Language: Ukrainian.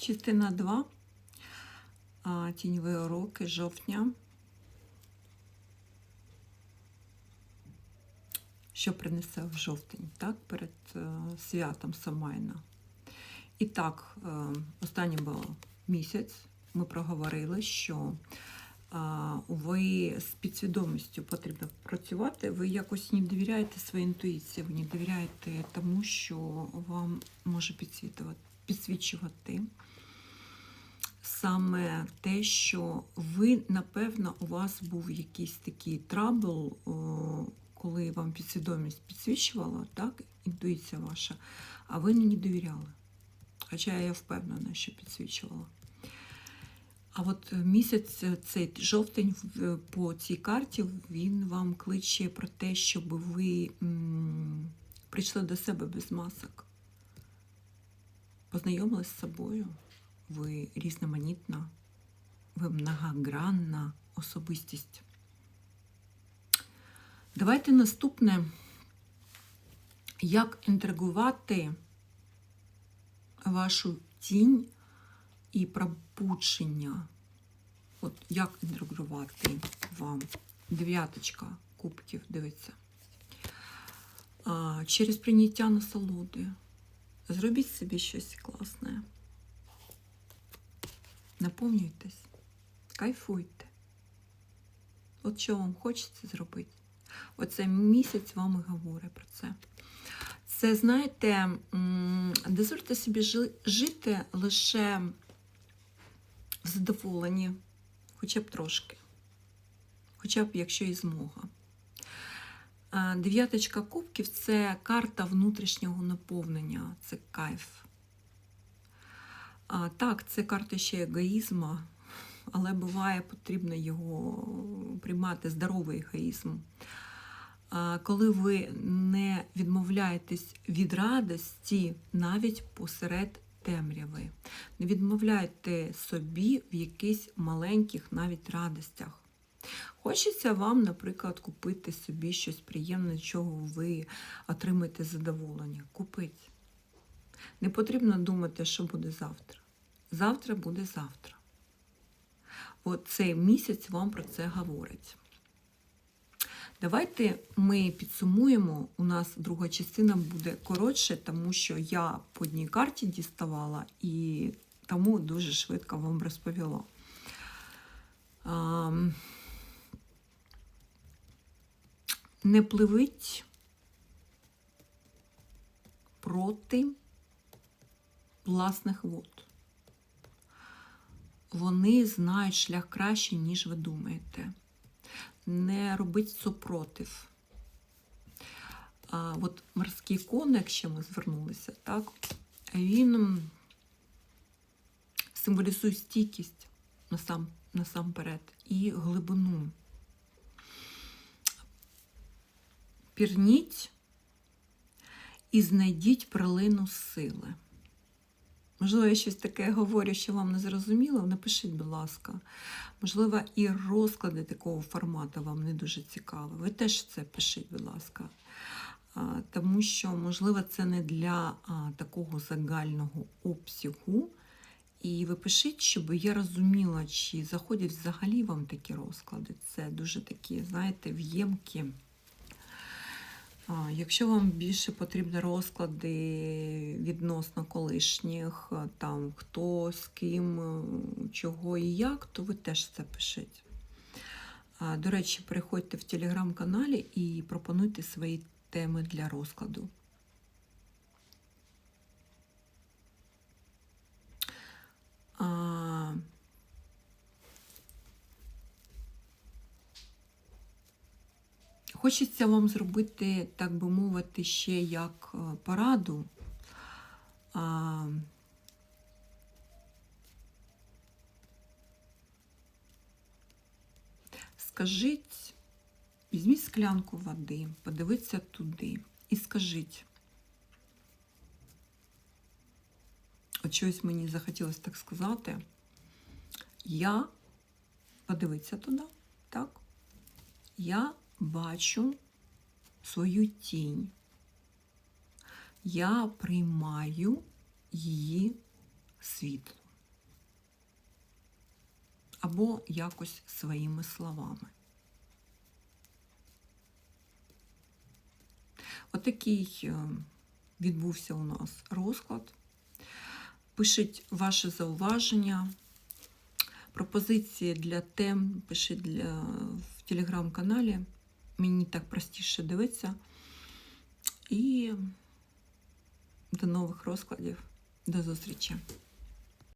Частина 2. а, Тіньові уроки жовтня. Що принесе в жовтень, так, перед е, святом Самайна. І так, е, останній був місяць. Ми проговорили, що ви з підсвідомістю потрібно працювати. Ви якось не довіряєте своїй інтуїції, ви не довіряєте тому, що вам може підсвітувати, підсвічувати саме те, що ви, напевно, у вас був якийсь такий трабл, коли вам підсвідомість підсвічувала, так, інтуїція ваша, а ви не довіряли. Хоча я впевнена, що підсвічувала. А от місяць е, цей жовтень в- по цій карті він вам кличе про те, щоб ви м, прийшли до себе без масок, познайомились з собою. Ви різноманітна, ви многогранна особистість. Давайте наступне, як інтригувати вашу тінь і пробудження. От як інтегрувати вам дев'яточка кубків, дивіться. Через прийняття насолоди. Зробіть собі щось класне. Наповнюйтесь, кайфуйте. От що вам хочеться зробити. Оце місяць вам і говорить про це. Це, знаєте, дозвольте собі жити лише в задоволенні, хоча б трошки, хоча б якщо і змога. Дев'яточка кубків це карта внутрішнього наповнення, це кайф. А, так, це карта ще егоїзму, але буває потрібно його приймати, здоровий егоїзм. А, Коли ви не відмовляєтесь від радості навіть посеред темряви, не відмовляйте собі в якихось маленьких навіть радостях. Хочеться вам, наприклад, купити собі щось приємне, чого ви отримаєте задоволення. Купіть. Не потрібно думати, що буде завтра. Завтра буде завтра. От цей місяць вам про це говорить. Давайте ми підсумуємо. У нас друга частина буде коротше, тому що я по одній карті діставала і тому дуже швидко вам розповіла. Не пливіть проти власних вод. Вони знають шлях краще, ніж ви думаєте не робить супротив. А, от морський кон, якщо ми звернулися, так, він символізує стійкість насам, насамперед і глибину. Пірніть і знайдіть прилину сили. Можливо, я щось таке говорю, що вам не зрозуміло, напишіть, будь ласка. Можливо, і розклади такого формату вам не дуже цікаві. Ви теж це пишіть, будь ласка. Тому що, можливо, це не для такого загального обсягу. І ви пишіть, щоб я розуміла, чи заходять взагалі вам такі розклади. Це дуже такі, знаєте, в'ємкі. Якщо вам більше потрібні розклади відносно колишніх, там хто з ким, е, чого і як, то ви теж це пишіть. До речі, переходьте в телеграм-каналі і пропонуйте свої теми для розкладу. А, Хочеться вам зробити, так би мовити, ще як е, пораду. А, Скажіть, візьміть склянку води, подивіться туди і скажіть. От щось мені захотілося так сказати. Я подивіться туди, так? Я бачу свою тінь. Я приймаю її світло. або якось своїми словами. Отакий е, відбувся у нас розклад. Пишіть ваші зауваження, пропозиції для тем, пишіть для, в телеграм-каналі. Мені так простіше дивитися. І до нових розкладів. До зустрічі!